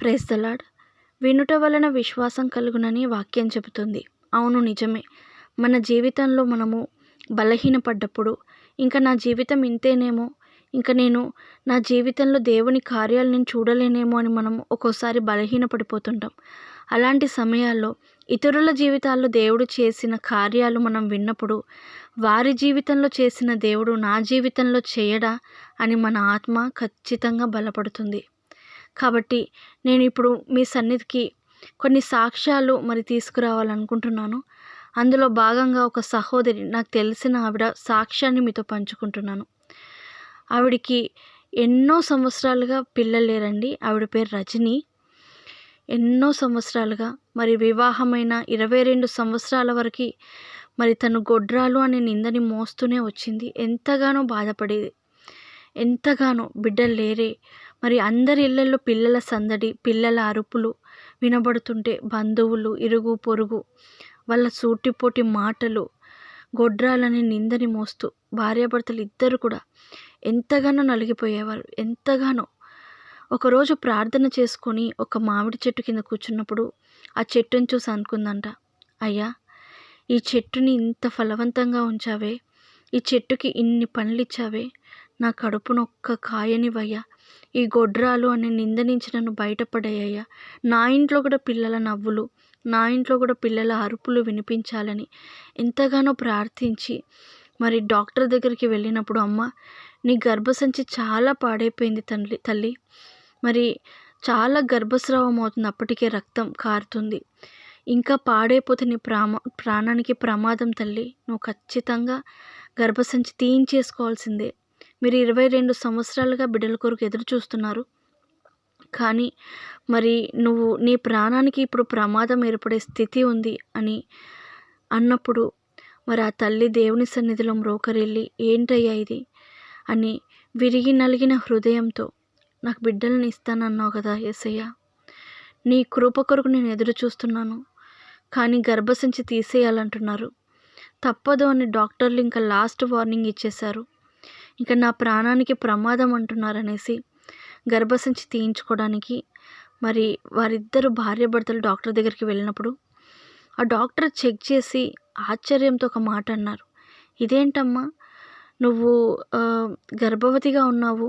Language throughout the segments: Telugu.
ప్రేస్ ద లాడ్ వినుట వలన విశ్వాసం కలుగునని వాక్యం చెబుతుంది. అవును నిజమే. మన జీవితంలో మనము బలహీనపడ్డప్పుడు ఇంకా నా జీవితం ఇంతేనేమో? ఇంకా నేను నా జీవితంలో దేవుని కార్యాలు నేను చూడలేనేమో అని మనం ఒక్కోసారి బలహీనపడిపోతుంటాం. అలాంటి సమయాల్లో ఇతరుల జీవితాల్లో దేవుడు చేసిన కార్యాలు మనం విన్నప్పుడు వారి జీవితంలో చేసిన దేవుడు నా జీవితంలో చేయడా అని మన ఆత్మ ఖచ్చితంగా బలపడుతుంది. కాబట్టి నేను ఇప్పుడు మీ సన్నిధికి కొన్ని సాక్ష్యాలు మరి తీసుకురావాలనుకుంటున్నాను. అందులో భాగంగా ఒక సహోదరి నాకు తెలిసిన ఆవిడ సాక్ష్యాన్ని మీతో పంచుకుంటున్నాను. ఆవిడికి ఎన్నో సంవత్సరాలుగా పిల్లలు లేరండి. ఆవిడ పేరు రజని. ఎన్నో సంవత్సరాలుగా మరి వివాహమైన ఇరవై రెండు సంవత్సరాల వరకు మరి తను గొడ్రాలు అనే నిందని మోస్తూనే వచ్చింది. ఎంతగానో బాధపడేది. ఎంతగానో బిడ్డలు లేరే. మరి అందరి ఇళ్ళలో పిల్లల సందడి పిల్లల అరుపులు వినబడుతుంటే బంధువులు ఇరుగు పొరుగు వాళ్ళ సూటిపోటి మాటలు గొడ్రాలని నిందని మోస్తూ భార్యాభర్తలు ఇద్దరు కూడా ఎంతగానో నలిగిపోయేవారు. ఎంతగానో. ఒకరోజు ప్రార్థన చేసుకొని ఒక మామిడి చెట్టు కింద కూర్చున్నప్పుడు ఆ చెట్టుని చూసి అనుకుందంట అయ్యా ఈ చెట్టుని ఇంత ఫలవంతంగా ఉంచావే. ఈ చెట్టుకి ఇన్ని పండ్లు ఇచ్చావే నా కడుపునొక్క కాయనివయ్యా ఈ గొడ్రాలు అని నిందనించి నన్ను బయటపడేయ్యా. నా ఇంట్లో కూడా పిల్లల నవ్వులు నా ఇంట్లో కూడా పిల్లల అరుపులు వినిపించాలని ఎంతగానో ప్రార్థించి మరి డాక్టర్ దగ్గరికి వెళ్ళినప్పుడు అమ్మ నీ గర్భసంచి చాలా పాడైపోయింది తల్లి తల్లి. మరి చాలా గర్భస్రావం అవుతుంది అప్పటికే రక్తం కారుతుంది. ఇంకా పాడైపోతే నీ ప్రామా ప్రాణానికి ప్రమాదం తల్లి. నువ్వు ఖచ్చితంగా గర్భసంచి తీయించేసుకోవాల్సిందే. మీరు ఇరవై రెండు సంవత్సరాలుగా బిడ్డల కొరకు ఎదురు చూస్తున్నారు. కానీ మరి నువ్వు నీ ప్రాణానికి ఇప్పుడు ప్రమాదం ఏర్పడే స్థితి ఉంది అని అన్నప్పుడు మరి ఆ తల్లి దేవుని సన్నిధిలో మ్రోకరెళ్ళి ఏంటయ్యా ఇది? అని విరిగి నలిగిన హృదయంతో నాకు బిడ్డలను ఇస్తానన్నావు కదా ఏసయ్య నీ కృప కొరకు నేను ఎదురు చూస్తున్నాను. కానీ గర్భసంచి తీసేయాలంటున్నారు. తప్పదు అని డాక్టర్లు ఇంకా లాస్ట్ వార్నింగ్ ఇచ్చేశారు. ఇంకా నా ప్రాణానికి ప్రమాదం అంటున్నారనేసి గర్భసంచి తీయించుకోవడానికి మరి వారిద్దరు భార్యాభర్తలు డాక్టర్ దగ్గరికి వెళ్ళినప్పుడు ఆ డాక్టర్ చెక్ చేసి ఆశ్చర్యంతో ఒక మాట అన్నారు. ఇదేంటమ్మా? నువ్వు గర్భవతిగా ఉన్నావు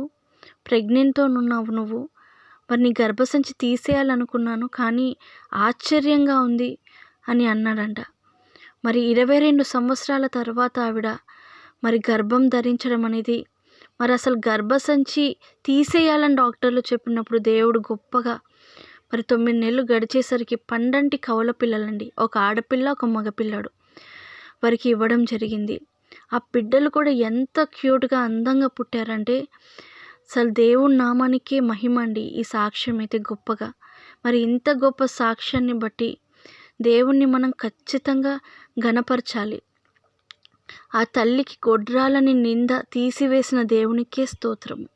ప్రెగ్నెంట్తో ఉన్నావు నువ్వు. మరి నీ గర్భసంచి తీసేయాలనుకున్నాను కానీ ఆశ్చర్యంగా ఉంది అని అన్నాడంట. మరి ఇరవై రెండు సంవత్సరాల తర్వాత ఆవిడ మరి గర్భం ధరించడం అనేది మరి అసలు గర్భసంచి తీసేయాలని డాక్టర్లు చెప్పినప్పుడు దేవుడు గొప్పగా మరి తొమ్మిది నెలలు గడిచేసరికి పండంటి కవల పిల్లలండి. ఒక ఆడపిల్ల ఒక మగపిల్లాడు వారికి ఇవ్వడం జరిగింది. ఆ బిడ్డలు కూడా ఎంత క్యూట్గా అందంగా పుట్టారంటే అసలు దేవుడి నామానికే మహిమ అండి ఈ సాక్ష్యం అయితే గొప్పగా. మరి ఇంత గొప్ప సాక్ష్యాన్ని బట్టి దేవుణ్ణి మనం ఖచ్చితంగా గణపరచాలి ఆ తల్లికి గొడ్రాలని నింద తీసివేసిన దేవునికే స్తోత్రము.